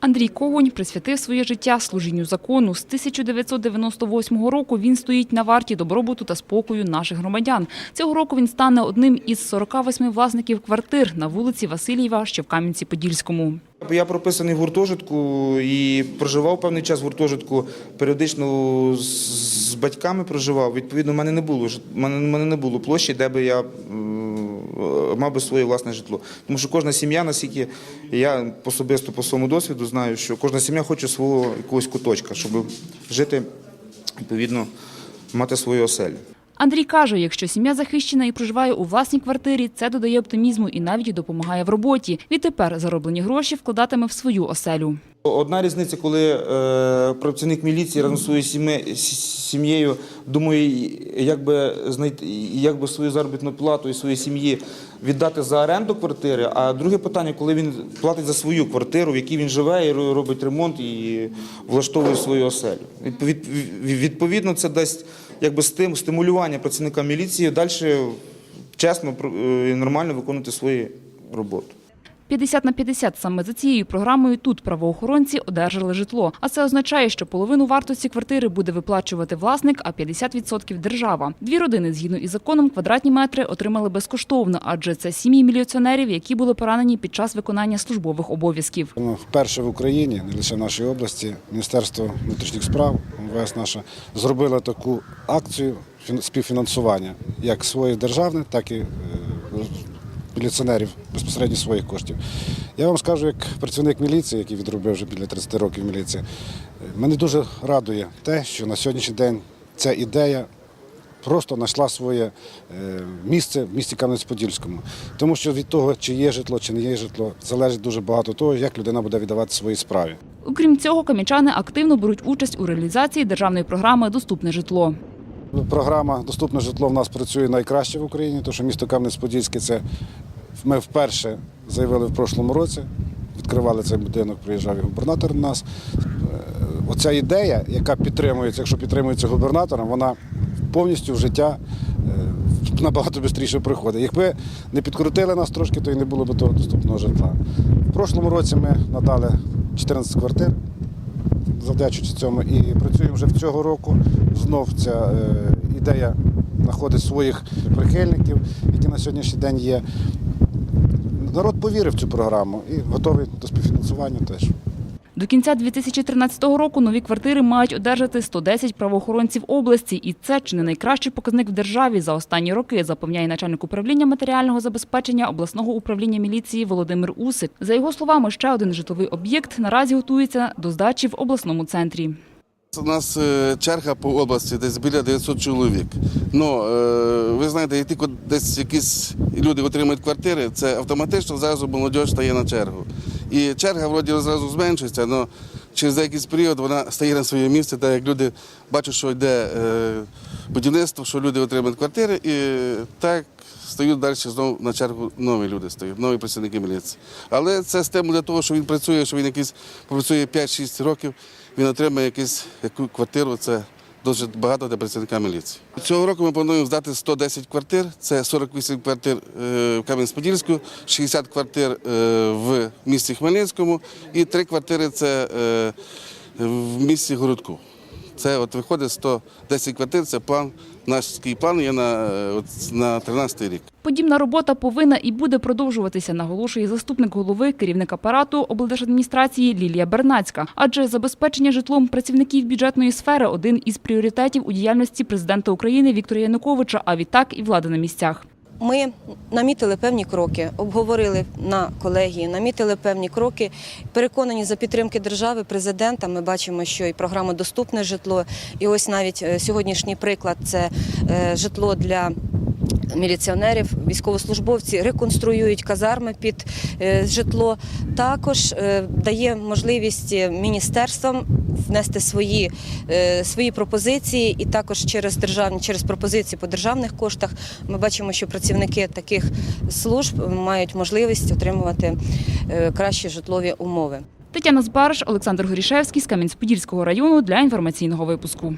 Андрій Когонь присвятив своє життя служінню закону. З 1998 року він стоїть на варті добробуту та спокою наших громадян. Цього року він стане одним із 48 власників квартир на вулиці Васильєва, що в Кам'янці-Подільському. Я прописаний в гуртожитку і проживав певний час в гуртожитку. Періодично з батьками проживав. Відповідно, в мене не було в мене, не було площі, де би я мав би своє власне житло. Тому що кожна сім'я, наскільки я особисто по своєму досвіду знаю, що кожна сім'я хоче свого якогось куточка, щоб жити відповідно, мати свою оселю. Андрій каже, якщо сім'я захищена і проживає у власній квартирі, це додає оптимізму і навіть допомагає в роботі. Відтепер зароблені гроші вкладатиме в свою оселю. Одна різниця, коли е, працівник міліції разом зі своєю сім'єю думає, як би знайти як би свою заробітну плату і своїй сім'ї віддати за оренду квартири. А друге питання, коли він платить за свою квартиру, в якій він живе, і робить ремонт і влаштовує свою оселю. Відповід- Відповідно, це дасть якби стим, стимулювання працівника міліції далі чесно е, і нормально виконувати свою роботу. 50 на 50 саме за цією програмою тут правоохоронці одержали житло. А це означає, що половину вартості квартири буде виплачувати власник, а 50% – держава. Дві родини, згідно із законом, квадратні метри отримали безкоштовно, адже це сім'ї міліціонерів, які були поранені під час виконання службових обов'язків. Вперше в Україні, не лише в нашій області, Міністерство внутрішніх справ, МВС наша, зробило таку акцію фін- співфінансування як своє державне, так і е, міліціонерів безпосередньо своїх коштів. Я вам скажу, як працівник міліції, який відробив вже біля 30 років міліції, мене дуже радує те, що на сьогоднішній день ця ідея просто знайшла своє е, місце в місті Кам'янець-Подільському. Тому що від того, чи є житло, чи не є житло, залежить дуже багато того, як людина буде віддавати свої справі. Окрім цього, кам'янчани активно беруть участь у реалізації державної програми Доступне житло. Програма Доступне житло в нас працює найкраще в Україні, тому що місто Кам'янець-Подільське це ми вперше заявили в прошлому році. Відкривали цей будинок, приїжджав і губернатор до нас. Е, Оця ідея, яка підтримується, якщо підтримується губернатором, вона повністю в життя е, набагато швидше приходить. Якби не підкрутили нас трошки, то і не було б того доступного житла. В прошлому році ми надали 14 квартир завдячуючи цьому. І працюємо вже в цього року. Знов ця е, ідея знаходить своїх прихильників, які на сьогоднішній день є. Народ повірив в цю програму і готовий до співфінансування теж. До кінця 2013 року нові квартири мають одержати 110 правоохоронців області. І це чи не найкращий показник в державі за останні роки, запевняє начальник управління матеріального забезпечення обласного управління міліції Володимир Усик. За його словами, ще один житловий об'єкт наразі готується до здачі в обласному центрі. У нас е, черга по області десь біля 900 чоловік. Ну, е, ви знаєте, як тільки десь якісь люди отримують квартири, це автоматично зразу молодь стає на чергу. І черга вроді зразу зменшується, але через якийсь період вона стає на своє місце, так як люди бачать, що йде е, будівництво, що люди отримують квартири, і так стають далі знову на чергу нові люди стають, нові працівники міліції. Але це стимул для того, що він працює, що він якийсь працює 5-6 років, він отримає якусь яку квартиру. Це дуже багато для працівника міліції. Цього року ми плануємо здати 110 квартир. Це 48 квартир е, в Кам'янськ-Подільську, 60 квартир е, в місті Хмельницькому і 3 квартири це е, в місті Городку. Це от виходить 110 квартир, це план, наш план є на, на 13 рік. Подібна робота повинна і буде продовжуватися, наголошує заступник голови керівник апарату облдержадміністрації Лілія Бернацька. Адже забезпечення житлом працівників бюджетної сфери один із пріоритетів у діяльності президента України Віктора Януковича, а відтак і влади на місцях. Ми намітили певні кроки, обговорили на колегії, намітили певні кроки. Переконані за підтримки держави, президента. Ми бачимо, що і програма Доступне житло. І ось навіть е, сьогоднішній приклад це е, житло для. Міліціонерів, військовослужбовці реконструюють казарми під е, житло. Також е, дає можливість міністерствам внести свої, е, свої пропозиції, і також через державні через пропозиції по державних коштах ми бачимо, що працівники таких служб мають можливість отримувати е, кращі житлові умови. Тетяна Збариш, Олександр Горішевський з Кам'янець-Подільського району для інформаційного випуску.